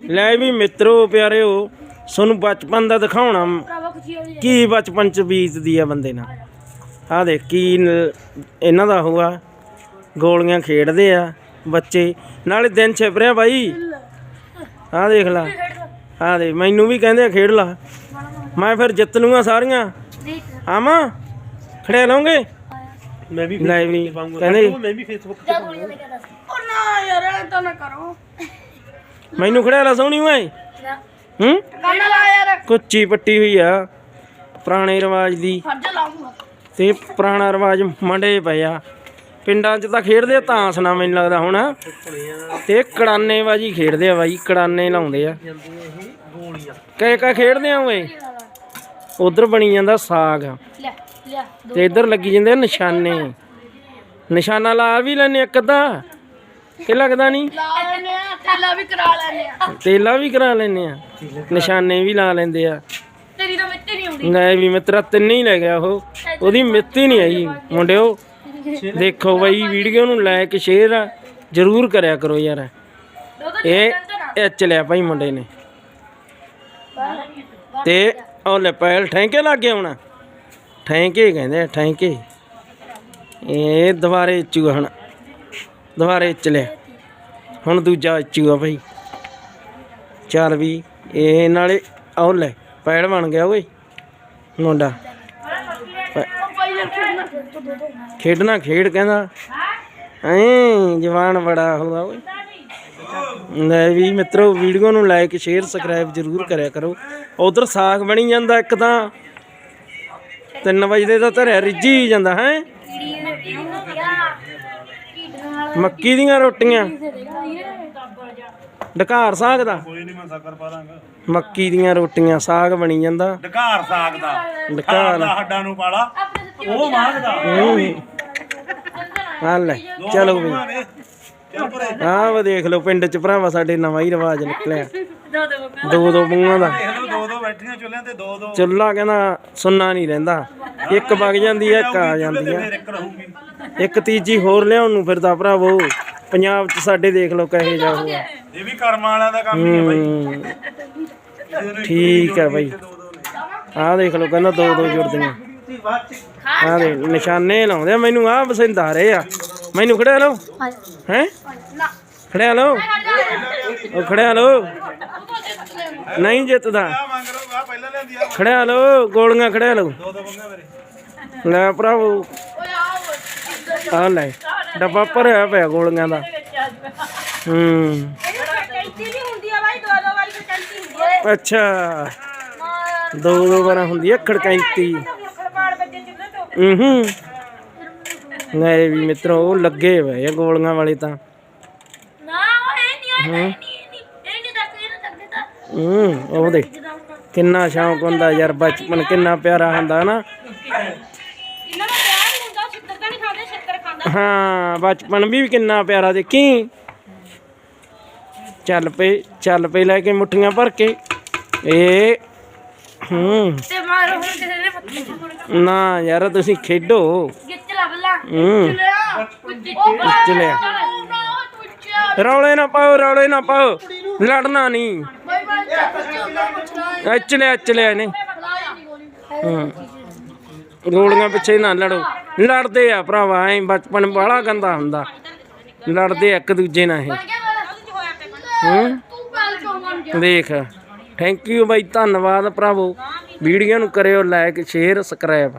ਲੈ ਵੀ ਮਿੱਤਰੋ ਪਿਆਰਿਓ ਤੁਹਾਨੂੰ ਬਚਪਨ ਦਾ ਦਿਖਾਉਣਾ। ਕੀ ਬਚਪਨ ਚ ਬੀਤਦੀ ਆ ਬੰਦੇ ਨਾਲ? ਆਹ ਦੇਖ ਕੀ ਇਹਨਾਂ ਦਾ ਹੋਊਗਾ। ਗੋਲੀਆਂ ਖੇਡਦੇ ਆ ਬੱਚੇ। ਨਾਲੇ ਦਿਨ ਛਿਪਰਿਆ ਬਾਈ। ਆਹ ਦੇਖ ਲਾ। ਆਹ ਦੇ ਮੈਨੂੰ ਵੀ ਕਹਿੰਦੇ ਆ ਖੇਡ ਲਾ। ਮੈਂ ਫਿਰ ਜਿੱਤ ਲੂੰਗਾ ਸਾਰੀਆਂ। ਆਵਾਂ? ਖੜੇ ਲਾਉਂਗੇ? ਮੈਂ ਵੀ ਲੈ ਵੀ ਕਹਿੰਦੇ ਮੈਂ ਵੀ ਫੇਸਬੁੱਕ ਕੇ ਦੱਸ ਉਹ ਨਾ ਯਾਰ ਐਂ ਤਾਂ ਨਾ ਕਰੋ। ਮੈਨੂੰ ਖੜਿਆ ਲਾ ਸੋਹਣੀ ਓਏ। ਹੂੰ? ਕੰਨ ਲਾ ਯਾਰ। ਕੁੱਚੀ ਪੱਟੀ ਹੋਈ ਆ ਪੁਰਾਣੇ ਰਿਵਾਜ ਦੀ। ਤੇ ਪੁਰਾਣਾ ਰਿਵਾਜ ਮੰਡੇ ਪਏ ਆ। ਪਿੰਡਾਂ 'ਚ ਤਾਂ ਖੇਡਦੇ ਆ ਤਾਂਸ ਨਾ ਮੈਨੂੰ ਲੱਗਦਾ ਹੁਣ। ਤੇ ਕੜਾਨੇ ਬਾਜੀ ਖੇਡਦੇ ਆ ਬਾਈ ਕੜਾਨੇ ਲਾਉਂਦੇ ਆ। ਕਏ ਕਾ ਖੇਡਦੇ ਆ ਓਏ। ਉਧਰ ਬਣੀ ਜਾਂਦਾ ਸਾਗ। ਤੇ ਇੱਧਰ ਲੱਗੀ ਜਾਂਦੇ ਨਿਸ਼ਾਨੇ। ਨਿਸ਼ਾਨਾ ਲਾ ਵੀ ਲੈਨੇ ਇੱਕ ਅੱਧਾ। ਕਿ ਲੱਗਦਾ ਨਹੀਂ? ਲਾ ਲੈਨੇ ਆ ਤੇਲਾ ਵੀ ਕਰਾ ਲੈਨੇ ਆ। ਤੇਲਾ ਵੀ ਕਰਾ ਲੈਨੇ ਆ। ਨਿਸ਼ਾਨੇ ਵੀ ਲਾ ਲੈਂਦੇ ਆ। ਤੇਰੀ ਤਾਂ ਮਿੱਟੀ ਨਹੀਂ ਆਉਂਦੀ ਲੈ ਵੀ ਮਿੱਤਰਾ ਤਿੰਨੇ ਹੀ ਲੈ ਗਿਆ ਉਹ। ਉਹਦੀ ਮਿੱਤੀ ਨਹੀਂ ਆਈ ਮੁੰਡਿਓ ਦੇਖੋ ਬਾਈ ਵੀਡੀਓ ਨੂੰ ਲਾਇਕ ਸ਼ੇਅਰ ਜ਼ਰੂਰ ਕਰਿਆ ਕਰੋ ਯਾਰ। ਇਹ ਇਹ ਚਲਿਆ ਭਾਈ ਮੁੰਡੇ ਨੇ। ਤੇ ਉਹ ਲੈ ਪੈਲ ਠੈਂਕੇ ਲੱਗ ਗਿਆ ਹੁਣ। ਠੈਂਕੇ ਕਹਿੰਦੇ ਆ, ਠੈਂਕੇ ਇਹ ਦੁਬਾਰੇ ਚੂਆ ਹੁਣ। ਦੁਬਾਰੇ ਚਲਿਆ ਹੁਣ ਦੂਜਾ ਚੂਆ ਭਾਈ ਚੱਲ ਵੀ, ਇਹ ਨਾਲੇ ਉਹ ਲੈ, ਪੈੜ ਬਣ ਗਿਆ ਓਏ, ਮੁੰਡਾ। ਖੇਡਣਾ ਖੇਡ ਕਹਿੰਦਾ। ਐ ਜਵਾਨ ਬੜਾ ਹੋਗਾ ਓਏ। ਲੈ ਵੀ ਮਿੱਤਰੋ, ਵੀਡੀਓ ਨੂੰ ਲਾਈਕ ਸ਼ੇਅਰ ਸਬਸਕ੍ਰਾਈਬ ਜ਼ਰੂਰ ਕਰਿਆ ਕਰੋ। ਉਧਰ ਸਾਗ ਬਣੀ ਜਾਂਦਾ ਇੱਕ ਤਾਂ। 3 ਵਜੇ ਦਾ ਧਰਿਆ, ਰਿੱਝੀ ਜਾਂਦਾ, ਹੈ ਕੀੜੀ ਨੇ ਹੋ ਗਿਆ ਕੀੜ ਨਾਲ ਮੱਕੀ ਦੀਆਂ ਰੋਟੀਆਂ। ਢਕਾਰ ਸਾਗ ਦਾ। ਕੋਈ ਨਹੀਂ ਮੈਂ ਸਾਕਰ ਪਾ ਦਾਂਗਾ। ਮੱਕੀ ਦੀਆਂ ਰੋਟੀਆਂ ਸਾਗ ਬਣੀ ਜਾਂਦਾ। ਢਕਾਰ ਸਾਗ ਦਾ। ਢਕਾਰ ਦਾ ਹੱਡਾਂ ਨੂੰ ਪਾਲਾ। ਉਹ ਮੰਗਦਾ ਆ ਲੈ ਚਲੋ ਵੀ। ਆਹ ਵਾ ਦੇਖ ਲਓ ਪਿੰਡ ਚ ਭਰਾਵਾ ਸਾਡੇ ਨਵਾਂ ਹੀ ਰਿਵਾਜ ਨਿਕਲਿਆ। ਦੋ ਦੋ ਦੋ। ਦੋ ਦਾ ਦੇਖ ਲਓ ਦੋ ਦੋ ਬੈਠੀਆਂ ਚੁੱਲ੍ਹਿਆਂ ਤੇ ਦੋ ਦੋ। ਚੁੱਲਾ ਕਹਿੰਦਾ ਸੁੰਨਾ ਨਹੀਂ ਰਹਿੰਦਾ। ਇੱਕ ਵਗ ਜਾਂਦੀ ਹੈ ਇੱਕ ਆ ਜਾਂਦੀ ਹੈ। ਇੱਕ ਤੀਜੀ ਹੋਰ ਲਿਆਉਣ ਨੂੰ ਫਿਰਦਾ ਭਰਾਵੋ। ਪੰਜਾਬ ਚ ਸਾਡੇ ਦੇਖ ਲਓ ਕਹੇ ਜਾ ਹੋਇਆ। ਇਹ ਵੀ ਕਰਮਾਂ ਵਾਲਿਆਂ ਦਾ ਕੰਮ ਹੀ ਹੈ। ਬਾਈ ਠੀਕ ਹੈ ਬਾਈ। ਆਹ ਦੇਖ ਲਓ ਕਹਿੰਦਾ ਦੋ ਦੋ ਜੁੜਦੀਆਂ। ਆਹ ਦੇ ਨਿਸ਼ਾਨੇ ਲਾਉਂਦੇ ਆ। ਮੈਨੂੰ ਆਹ ਪਸੰਦ ਆ ਰਹੇ ਆ। ਮੈਨੂੰ ਖੜਿਆ ਲਓ। ਹੈ? ਖੜਿਆ ਲਓ। ਉਹ ਖੜਿਆ ਲਓ। ਨਹੀਂ ਜਿੱਤਦਾ। ਖੜਿਆ ਲਓ। ਗੋਲੀਆਂ ਖੜਿਆ ਲਓ। ਦੋ ਦੋ ਬੰਗਾ ਮੇਰੇ। ਲੈ ਭਰਾਵੋ। ਆ ਲੈ, ਡੱਬਾ ਭਰਿਆ ਪਿਆ ਗੋਲੀਆਂ ਦਾ। ਹੂੰ। ਕੈਂਚੀ ਨਹੀਂ ਹੁੰਦੀ ਆ ਬਾਈ ਦੋ ਦੋ ਵਾਲੀ ਕੈਂਚੀ ਹੁੰਦੀ ਆ ਅੱਛਾ। ਦੋ ਦੋ ਵਾਰਾਂ ਹੁੰਦੀ ਹੈ ਖੜਕੈਂਤੀ ਹੁਣ ਹੂੰ ਨਹੀਂ ਵੀ ਮਿੱਤਰੋ, ਉਹ ਲੱਗੇ ਹੋਏ ਆ ਗੋਲੀਆਂ ਵਾਲੇ ਤਾਂ। ਨਾ ਉਹ ਇਹ ਨਹੀਂ ਇਹ ਹੂੰ, ਉਹ ਦੇ ਕਿੰਨਾ ਸ਼ੌਂਕ ਹੁੰਦਾ ਯਾਰ, ਬਚਪਨ ਕਿੰਨਾ ਪਿਆਰਾ ਹੁੰਦਾ ਨਾ ਇਹਨਾਂ ਦਾ ਪਿਆਰ ਨਹੀਂ ਹੁੰਦਾ ਛਿੱਤਰ ਤਾਂ ਨਹੀਂ ਖਾਂਦੇ ਛਿੱਤਰ ਖਾਂਦਾ ਹਾਂ ਬਚਪਨ ਵੀ ਕਿੰਨਾ ਪਿਆਰਾ ਦੇਖੀ। ਚੱਲ ਪਏ ਚੱਲ ਪਏ ਲੈ ਕੇ ਮੁੱਠੀਆਂ ਭਰ ਕੇ। ਏ ਹੂੰ। ਤੇ ਮਾਰ ਹੁਣ ਕਿਸੇ ਨੇ ਪੱਤੀ ਨਾ ਯਾਰ ਤੁਸੀਂ ਖੇਡੋ। ਗਿੱਚ ਲੱਭ ਲਾ ਲਿਆ। ਰੌਲੇ ਨਾ ਪਾਓ ਰੌਲੇ ਨਾ ਪਾਓ। ਲੜਨਾ ਨਹੀਂ। ਹੁੰਦਾ ਪੁੱਛਣਾ ਚਲਿਆ ਚਲਿਆ ਇਹਨੇ। ਗੋਲੀਆਂ ਪਿੱਛੇ ਨਾ ਲੜੋ। ਲੜਦੇ ਆ ਭਰਾਵਾ ਐ ਬਚਪਨ ਬਾਹਲਾ ਗੰਦਾ ਹੁੰਦਾ। ਲੜਦੇ ਆ ਇੱਕ ਦੂਜੇ ਨਾਲ ਇਹ। ਹੂੰ? ਗਿਆ ਦੇਖ ਥੈਂਕ ਯੂ ਬਾਈ ਧੰਨਵਾਦ ਭਰਾਵੋ। ਵੀਡੀਓ ਨੂੰ ਕਰਿਓ ਲਾਈਕ ਸ਼ੇਅਰ ਸਬਸਕ੍ਰਾਈਬ